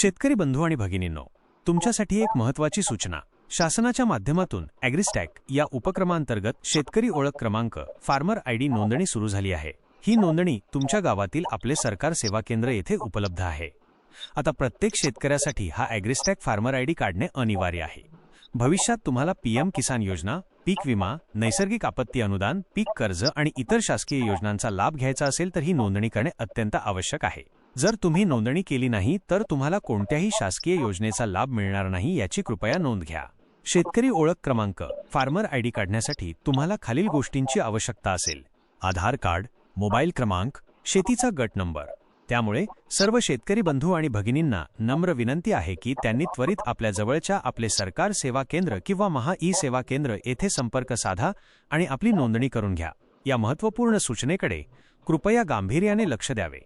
शेतकरी बंधू आणि भगिनींनो तुमच्यासाठी एक महत्त्वाची सूचना. शासनाच्या माध्यमातून ॲग्रिस्टॅक या उपक्रमांतर्गत शेतकरी ओळख क्रमांक फार्मर आयडी नोंदणी सुरू झाली आहे. ही नोंदणी तुमच्या गावातील आपले सरकार सेवा केंद्र येथे उपलब्ध आहे. आता प्रत्येक शेतकऱ्यासाठी हा ॲग्रिस्टॅक फार्मर आयडी काढणे अनिवार्य आहे. भविष्यात तुम्हाला पीएम किसान योजना पीक विमा नैसर्गिक आपत्ती अनुदान पीक कर्ज आणि इतर शासकीय योजनांचा लाभ घ्यायचा असेल तर ही नोंदणी करणे अत्यंत आवश्यक आहे. जर तुम्ही नोंदणी केली नाही तर तुम्हाला कोणत्याही शासकीय योजनेचा लाभ मिळणार नाही याची कृपया नोंद घ्या. शेतकरी ओळख क्रमांक फार्मर आयडी काढण्यासाठी तुम्हाला खालील गोष्टींची आवश्यकता असेल. आधार कार्ड मोबाईल क्रमांक शेतीचा गट नंबर. त्यामुळे सर्व शेतकरी बंधू आणि भगिनींना नम्र विनंती आहे की त्यांनी त्वरित आपल्या जवळच्या आपले सरकार सेवा केंद्र किंवा महा ई सेवा केंद्र येथे संपर्क साधा आणि आपली नोंदणी करून घ्या. या महत्त्वपूर्ण सूचनेकडे कृपया गांभीर्याने लक्ष द्यावे.